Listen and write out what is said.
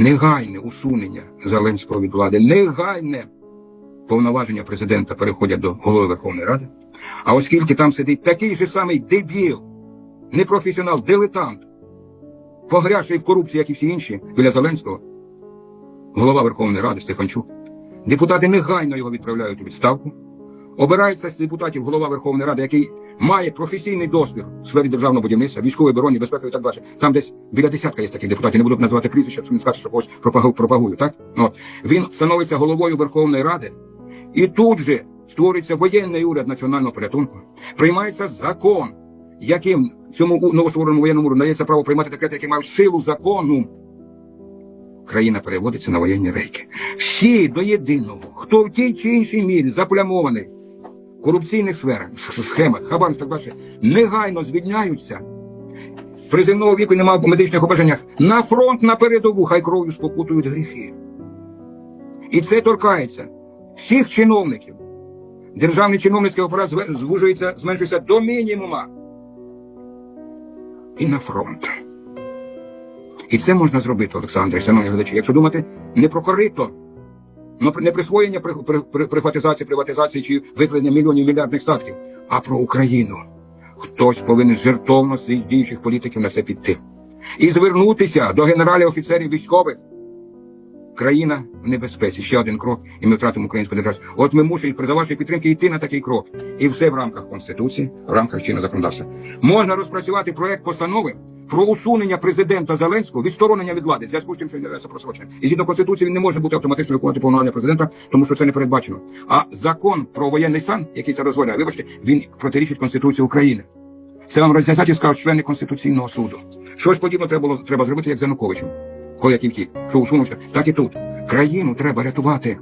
негайне усунення Зеленського від влади, негайне повноваження президента переходять до голови Верховної Ради. А оскільки там сидить такий же самий дебіл, непрофесіонал, дилетант, погрязший в корупції, як і всі інші, біля Зеленського, голова Верховної Ради Стефанчук, депутати негайно його відправляють у відставку. Обирається з депутатів голова Верховної Ради, який має професійний досвід в сфері державного будівництва, військової оборони, безпеки і так далі. Там десь біля десятка є таких депутатів, не буду називати прізвища, щоб не сказати, що когось пропагу- пропагую. Так? Ну, От. Він становиться головою Верховної Ради, і тут же створюється воєнний уряд національного порятунку, приймається закон, яким цьому новоствореному воєнному уряду дається право приймати декрети, які мають силу закону. Країна переводиться на воєнні рейки. Всі до єдиного, хто в тій чи іншій мірі заплямований корупційних схемах, так далі, негайно звільняються. Приземного віку немає по медичних обмеженнях. На фронт, на передову, хай кров'ю спокутують гріхи. І це торкається всіх чиновників. Державний чиновницький апарат звужується, зменшується до мінімума. І на фронт. І це можна зробити, Олександр, шановні глядачі, якщо думати не про корито, ну, не присвоєння при, при, при, приватизації, приватизації чи викрадення мільйонів мільярдних статків, а про Україну. Хтось повинен жертовно цих діючих політиків на це піти. І звернутися до генералів, офіцерів, військових. Країна в небезпеці. Ще один крок, і ми втратимо українську державу. От ми мусимо при вашої підтримки йти на такий крок. І все в рамках Конституції, в рамках чинного законодавства. Можна розпрацювати проект постанови про усунення президента Зеленського відсторонення від влади зв'язку з тим, що він являється просроченим. І згідно конституції він не може бути автоматично виконувати повноваження президента, тому що це не передбачено. А закон про воєнний стан, який це дозволяє, вибачте, він протирічить Конституції України. Це вам роз'яснять і скажуть члени Конституційного суду. Щось подібне треба було треба зробити, як Януковичем. Коли я тільки що усунувся, так і тут. Країну треба рятувати.